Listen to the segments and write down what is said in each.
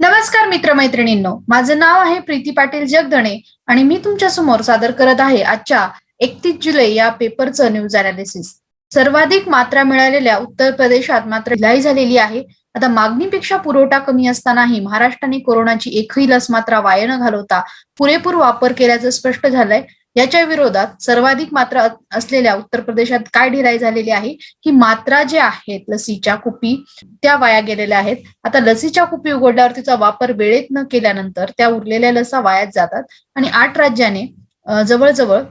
नमस्कार मित्रमैत्रिणींनो माझं नाव आहे प्रीती पाटील जगधणे आणि मी तुमच्यासमोर सादर करत आहे आजच्या एकतीस जुलै या पेपरचं न्यूज अनालिसिस सर्वाधिक मात्रा मिळालेल्या उत्तर प्रदेशात मात्र ढिलाई झालेली आहे. आता मागणीपेक्षा पुरवठा कमी असतानाही महाराष्ट्राने कोरोनाची एकही लस मात्रा वाया न घालवता पुरेपूर वापर केल्याचं स्पष्ट झालंय. याच्या विरोधात सर्वाधिक मात्रा असलेल्या उत्तर प्रदेशात काय ढिराई झालेली आहे? की मात्रा ज्या आहेत लसीच्या कुपी त्या वाया गेलेल्या आहेत. आता लसीच्या कुपी उघडल्यावर तिचा वापर वेळेत न केल्यानंतर त्या उरलेल्या लसा वायात जातात. आणि आठ राज्याने जवळजवळ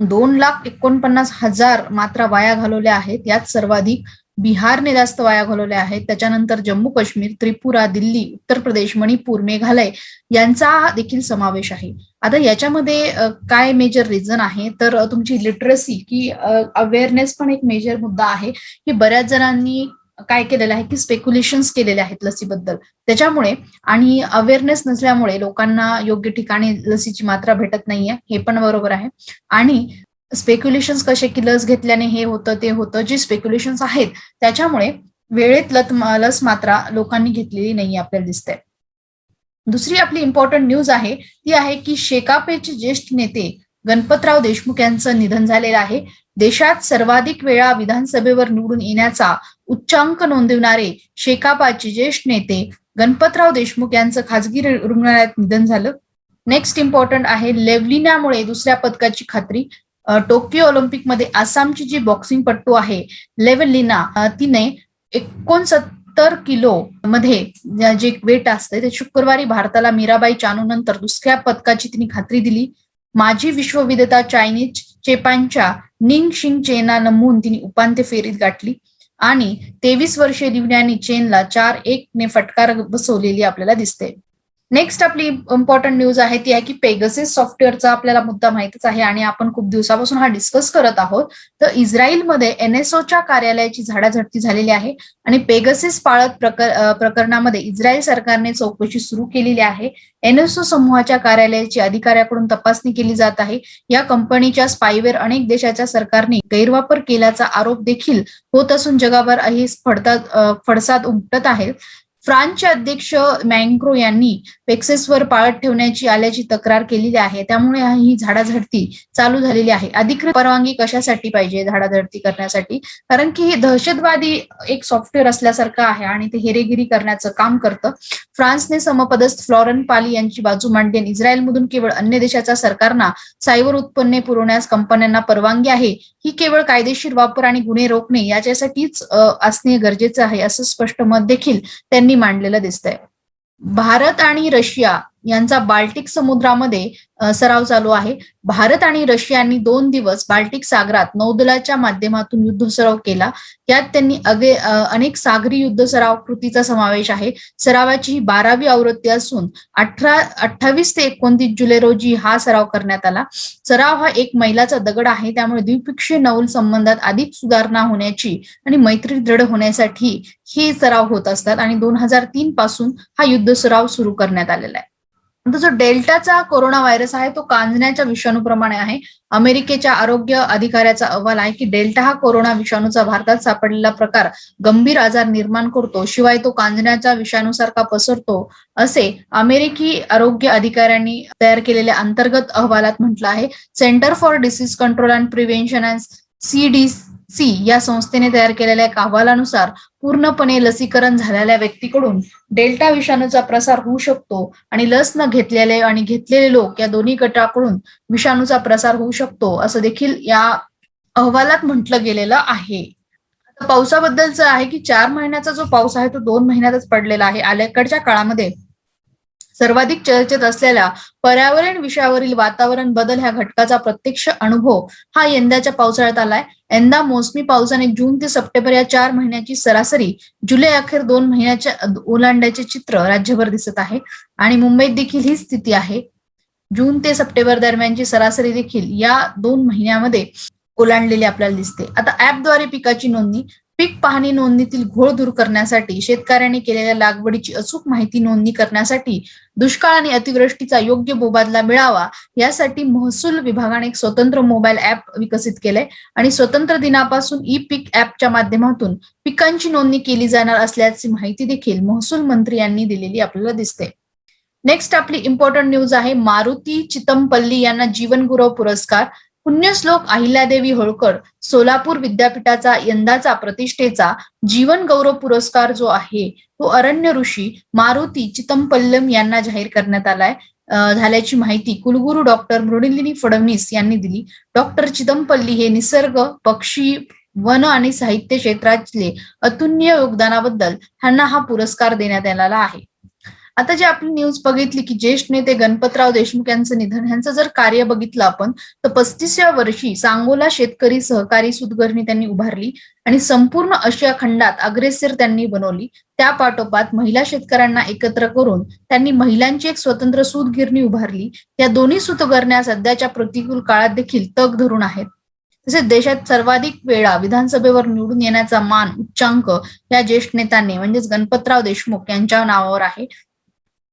दोन लाख एकोणपन्नास हजार मात्रा वाया घालवल्या आहेत. यात सर्वाधिक बिहारने जास्त वाया घालवल्या आहेत. त्याच्यानंतर जम्मू काश्मीर त्रिपुरा दिल्ली उत्तर प्रदेश मणिपूर मेघालय यांचा देखील समावेश आहे. आता याच्यामध्ये काय मेजर रिझन आहे? तर तुमची लिटरसी की अवेअरनेस पण एक मेजर मुद्दा आहे की बऱ्याच जणांनी काय केलेलं आहे की स्पेक्युलेशन्स केलेले आहेत लसीबद्दल. त्याच्यामुळे आणि अवेअरनेस नसल्यामुळे लोकांना योग्य ठिकाणी लसीची मात्रा भेटत नाहीये हे पण बरोबर आहे. आणि स्पेक्युलेशन्स कसे की लस घेतल्याने हे होतं ते होतं जे स्पेक्युलेशन्स आहेत त्याच्यामुळे वेळेत लत लस मात्रा लोकांनी घेतलेली नाही आपल्याला दिसतंय. दुसरी आपली इम्पॉर्टंट न्यूज आहे ती आहे की शेकापेचे ज्येष्ठ नेते गणपतराव देशमुख यांचं निधन झालेलं आहे. देशात सर्वाधिक वेळा विधानसभेवर निवडून येण्याचा उच्चांक नोंदवणारे शेकापाचे ज्येष्ठ नेते गणपतराव देशमुख यांचं खासगी रुग्णालयात निधन झालं. नेक्स्ट इम्पॉर्टंट आहे लेव्हलिनामुळे दुसऱ्या पदकाची खात्री. टोकियो ऑलिम्पिकमध्ये आसामची जी बॉक्सिंग पट्टू आहे लेव्हलिना तिने एकोणसत्तर किलो मध्ये जे वेट असते ते शुक्रवारी भारताला मीराबाई चानू नंतर दुसऱ्या पदकाची तिने खात्री दिली. माजी विश्वविजेता चायनीज चेपानच्या निंग शिंग चेना नमून तिने उपांत्य फेरीत गाठली. आणि तेवीस वर्षीय दिव्यानी चेनला चार एक ने फटकार बसवलेली आपल्याला दिसते. नेक्स्ट आपली इम्पॉर्टंट न्यूज आहे ती आहे की पेगसिस सॉफ्टवेअरचा आपल्याला मुद्दा माहितीच आहे आणि आपण खूप दिवसापासून हा डिस्कस करत आहोत. तर इस्रायलमध्ये एनएसओच्या कार्यालयाची झाडाझडती झालेली आहे आणि पेगसिस पाळत प्रकर प्रकरणामध्ये इस्रायल सरकारने चौकशी सुरू केलेली आहे. एनएसओ समूहाच्या कार्यालयाची अधिकाऱ्याकडून तपासणी केली जात आहे. या कंपनीच्या स्पायवेअर अनेक देशाच्या सरकारने गैरवापर केल्याचा आरोप देखील होत असून जगाभर ही फडतात फडसाद उमटत आहे. फ्रान्सचे अध्यक्ष मँक्रो यांनी पेक्सेसवर पाळत ठेवण्याची आल्याची तक्रार केलेली आहे. त्यामुळे ही झाडाझडती चालू झालेली आहे. अधिकृत परवानगी कशासाठी पाहिजे झाडाझडती करण्यासाठी? कारण की हे दहशतवादी एक सॉफ्टवेअर असल्यासारखं आहे आणि ते हेरेगिरी करण्याचं काम करतं. फ्रान्सने समपदस्थ फ्लॉरन पाली यांची बाजू मांडली. आणि इस्रायलमधून केवळ अन्य देशाच्या सरकारना सायबर उत्पन्ने पुरवण्यास कंपन्यांना परवानगी आहे. ही केवळ कायदेशीर वापर आणि गुन्हे रोखणे याच्यासाठीच असणे गरजेचं आहे असं स्पष्ट मत देखील त्यांनी मांडलेलं दिसतंय. भारत आणि रशिया यांचा बाल्टिक समुद्रामध्ये सराव चालू आहे. भारत आणि रशियानी दोन दिवस बाल्टिक सागरात नौदलाच्या माध्यमातून युद्ध सराव केला. यात त्यांनी अगे अनेक सागरी युद्ध सराव कृतीचा समावेश आहे. सरावाची ही बारावी आवृत्ती असून अठरा अठ्ठावीस ते एकोणतीस जुलै रोजी हा सराव करण्यात आला. सराव हा एक मैलाचा दगड आहे. त्यामुळे द्विपक्षीय नौल संबंधात अधिक सुधारणा होण्याची आणि मैत्री दृढ होण्यासाठी हे सराव होत असतात आणि दोन हजार तीन पासून हा युद्ध सराव सुरू करण्यात आलेला आहे. नंतर जो डेल्टाचा कोरोना व्हायरस आहे तो कांजण्याच्या विषाणूप्रमाणे आहे. अमेरिकेच्या आरोग्य अधिकाऱ्याचा अहवाल आहे की डेल्टा हा कोरोना विषाणूचा भारतात सापडलेला प्रकार गंभीर आजार निर्माण करतो शिवाय तो कांजण्याच्या विषाणूसारखा पसरतो असे अमेरिकी आरोग्य अधिकाऱ्यांनी तयार केलेल्या अंतर्गत अहवालात म्हटलं आहे. Centre for Disease Control and Prevention and C या संस्थेने तयार केलेल्या एका अहवालानुसार पूर्णपणे लसीकरण झालेल्या व्यक्तीकडून डेल्टा विषाणूचा प्रसार होऊ शकतो आणि लस न घेतलेले आणि घेतलेले लोक या दोन्ही गटाकडून विषाणूचा प्रसार होऊ शकतो असं देखील या अहवालात म्हटलं गेलेलं आहे. आता पावसाबद्दलचं आहे की चार महिन्याचा जो पाऊस आहे तो दोन महिन्यातच पडलेला आहे. अलीकडच्या काळामध्ये सर्वाधिक चर्चेत असलेल्या पर्यावरण विषयावरील वातावरण बदल ह्या घटकाचा प्रत्यक्ष अनुभव हा यंदाच्या पावसाळ्यात आलाय. यंदा मोसमी पावसाने जून ते सप्टेंबर या चार महिन्याची सरासरी जुलै अखेर दोन महिन्याच्या ओलांड्याचे चित्र राज्यभर दिसत आहे आणि मुंबईत देखील ही स्थिती आहे. जून ते सप्टेंबर दरम्यानची सरासरी देखील या दोन महिन्यामध्ये ओलांडलेली आपल्याला दिसते. आता ऍपद्वारे पिकाची नोंदणी पीक पाहणी नोंदणीतील घोळ दूर करण्यासाठी शेतकऱ्यांनी केलेल्या लागवडीची अचूक माहिती नोंदणी करण्यासाठी दुष्काळ आणि अतिवृष्टीचा योग्य मोबादला मिळावा यासाठी महसूल विभागाने एक स्वतंत्र मोबाईल ऍप विकसित केलंय आणि स्वतंत्र दिनापासून ई पीक ऍपच्या माध्यमातून पिकांची नोंदणी केली जाणार असल्याची माहिती देखील महसूल मंत्री यांनी दिलेली आपल्याला दिसते. नेक्स्ट आपली इम्पॉर्टंट न्यूज आहे मारुती चितमपल्ली यांना जीवनगौरव पुरस्कार पुण्यश्लोक अहिल्यादेवी होळकर सोलापूर विद्यापीठाचा यंदाचा प्रतिष्ठेचा जीवन गौरव पुरस्कार जो आहे तो अरण्य ऋषी मारुती चितमपल्लम यांना जाहीर करण्यात आलाय. झाल्याची माहिती कुलगुरू डॉक्टर मृणिलिनी फडणवीस यांनी दिली. डॉक्टर चिदंपल्ली हे निसर्ग पक्षी वन आणि साहित्य क्षेत्रातले अतुल्य योगदानाबद्दल त्यांना हा पुरस्कार देण्यात आलेला आहे. आता जे आपली न्यूज बघितली की ज्येष्ठ नेते गणपतराव देशमुख यांचं निधन यांचं जर कार्य बघितलं आपण तर पस्तीसव्या वर्षी सांगोला शेतकरी सहकारी सुदगरणी त्यांनी उभारली आणि संपूर्ण आशिया खंडात अग्रेसर त्यांनी बनवली. त्या पाठोपाठ महिला शेतकऱ्यांना एकत्र करून त्यांनी महिलांची एक स्वतंत्र सूतगिरणी उभारली. या दोन्ही सूतगरण्या सध्याच्या प्रतिकूल काळात देखील तग धरून आहेत. तसेच देशात सर्वाधिक वेळा विधानसभेवर निवडून येण्याचा मान उच्चांक या ज्येष्ठ नेत्यांनी म्हणजेच गणपतराव देशमुख यांच्या नावावर आहे.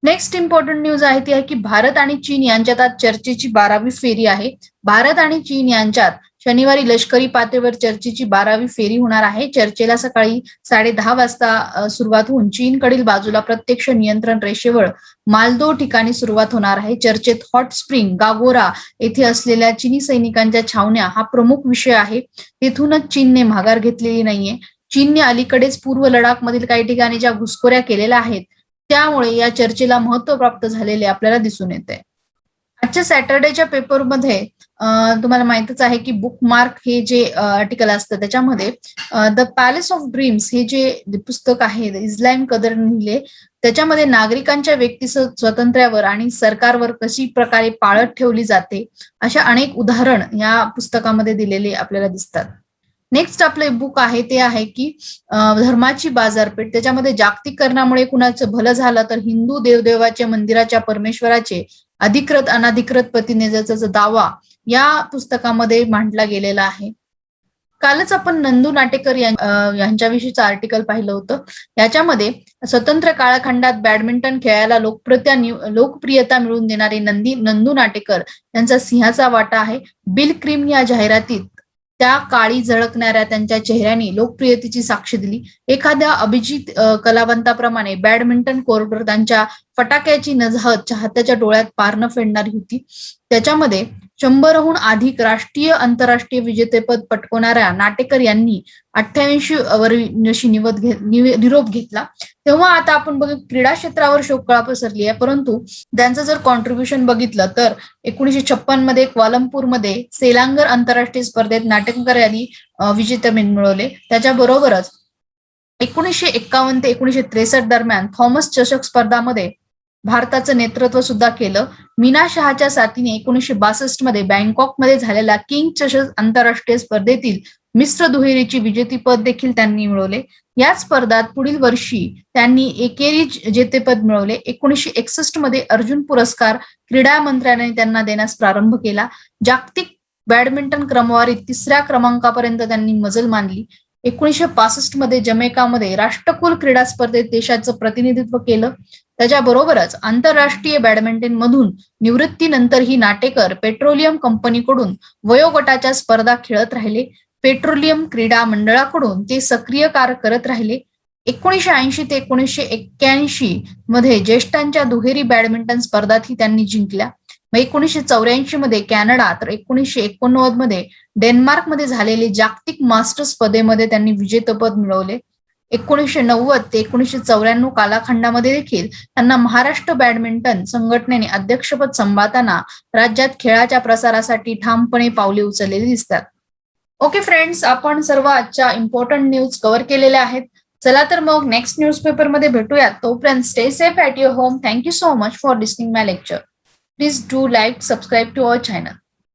नेक्स्ट इम्पॉर्टंट न्यूज आहे ती आहे की भारत आणि चीन यांच्यात आज चर्चेची बारावी फेरी आहे. भारत आणि चीन यांच्यात शनिवारी लष्करी पातळीवर चर्चेची बारावी फेरी होणार आहे. चर्चेला सकाळी साडे दहा वाजता सुरुवात होऊन चीनकडील बाजूला प्रत्यक्ष नियंत्रण रेषेवर मालदो ठिकाणी सुरुवात होणार आहे. चर्चेत हॉट स्प्रिंग गागोरा येथे असलेल्या चीनी सैनिकांच्या छावण्या हा प्रमुख विषय आहे. तेथूनच चीनने माघार घेतलेली नाहीये. चीनने अलीकडेच पूर्व लडाख मधील काही ठिकाणी ज्या घुसखोऱ्या केलेल्या आहेत त्यामुळे या चर्चेला महत्त्व प्राप्त झालेले आपल्याला दिसून येते. आजच्या सॅटर्डेच्या पेपरमध्ये तुम्हाला माहितच आहे की बुक मार्क हे जे आर्टिकल असतं त्याच्यामध्ये द पॅलेस ऑफ ड्रीम्स हे जे पुस्तक आहे इस्लाम कदर लिहिले त्याच्यामध्ये नागरिकांच्या व्यक्ती स्वातंत्र्यावर आणि सरकारवर कशी प्रकारे पाळत ठेवली जाते अशा अनेक उदाहरण या पुस्तकामध्ये दिलेले आपल्याला दिसतात. नेक्स्ट आपलं बुक आहे ते आहे की धर्माची बाजारपेठ. त्याच्यामध्ये जागतिकरणामुळे कुणाचं भलं झालं तर हिंदू देवदेवाच्या मंदिराच्या परमेश्वराचे अधिकृत अनाधिकृत प्रतिनिधित्वाचा दावा या पुस्तकामध्ये मांडला गेलेला आहे. कालच आपण नंदू नाटेकर यांच्याविषयीचं आर्टिकल पाहिलं होतं. याच्यामध्ये स्वतंत्र काळखंडात बॅडमिंटन खेळायला लोकप्रियता लोकप्रियता मिळवून देणारे नंदी नंदू नाटेकर यांचा सिंहाचा वाटा आहे. बिल क्रीम या जाहिरातीत त्या काळी झळकणाऱ्या त्यांच्या चेहऱ्याने लोकप्रियतेची साक्ष दिली. एखाद्या अभिजित कलावंताप्रमाणे बॅडमिंटन कोर्टवर त्यांच्या फटाक्याची नजहत चाहत्याच्या डोळ्यात पारणं फेडणारी होती. त्याच्यामध्ये शंभरहून अधिक राष्ट्रीय आंतरराष्ट्रीय विजेतेपद पटकवणाऱ्या नाटेकर यांनी अठ्ठ्याऐंशी वर्षी निवद निरोप घेतला. तेव्हा आता आपण बघू क्रीडा क्षेत्रावर शोककळा पसरली आहे. परंतु त्यांचं जर कॉन्ट्रीब्युशन बघितलं तर एकोणीशे छप्पनमध्ये क्वालंपूरमध्ये सेलांगर आंतरराष्ट्रीय स्पर्धेत नाटेकर यांनी विजेतेपद मिळवले. त्याच्याबरोबरच एकोणीसशे एक्कावन्न ते एकोणीशे त्रेसष्ट दरम्यान थॉमस चषक स्पर्धामध्ये भारताचं नेतृत्व सुद्धा केलं. मीना शहाच्या साथीने एकोणीसशे बासष्टमध्ये बँकॉकमध्ये झालेल्या किंग चषक आंतरराष्ट्रीय स्पर्धेतील मिश्र दुहेरीची विजेतेपद देखील त्यांनी मिळवले. या स्पर्धात पुढील वर्षी त्यांनी एकेरी जेतेपद मिळवले. एकोणीसशे एकसष्टमध्ये अर्जुन पुरस्कार क्रीडा मंत्र्याने त्यांना देण्यास प्रारंभ केला. जागतिक बॅडमिंटन क्रमवारीत तिसऱ्या क्रमांकापर्यंत त्यांनी मजल मानली एकोणीसशे पासष्टमध्ये जमेकामध्ये राष्ट्रकुल क्रीडा स्पर्धेत देशाचं प्रतिनिधित्व केलं. त्याच्याबरोबरच आंतरराष्ट्रीय बॅडमिंटन मधून निवृत्तीनंतरही नाटेकर पेट्रोलियम कंपनीकडून वयोगटाच्या स्पर्धा खेळत राहिले. पेट्रोलियम क्रीडा मंडळाकडून ते सक्रिय कार्य करत राहिले. एकोणीशे ऐंशी ते एकोणीसशे एक्क्याऐंशी मध्ये ज्येष्ठांच्या दुहेरी बॅडमिंटन स्पर्धातही त्यांनी जिंकल्या. मग एकोणीसशे चौऱ्याऐंशी मध्ये कॅनडा तर एकोणीसशे एकोणनव्वदमध्ये डेन्मार्कमध्ये झालेले जागतिक मास्टर्स स्पर्धेमध्ये त्यांनी विजेतेपद मिळवले. एकोणीसशे नव्वद ते एकोणीसशे चौऱ्याण्णव कालखंडामध्ये देखील त्यांना महाराष्ट्र बॅडमिंटन संघटनेने अध्यक्षपद सांभाळताना राज्यात खेळाच्या प्रसारासाठी ठामपणे पावले उचललेली दिसतात. ओके फ्रेंड्स आपण सर्व आजच्या इम्पॉर्टंट न्यूज कव्हर केलेल्या आहेत. चला तर मग नेक्स्ट न्यूज पेपरमध्ये भेटूयात. तोपर्यंत stay safe at your home thank you so much for listening my lecture please do like subscribe to our channel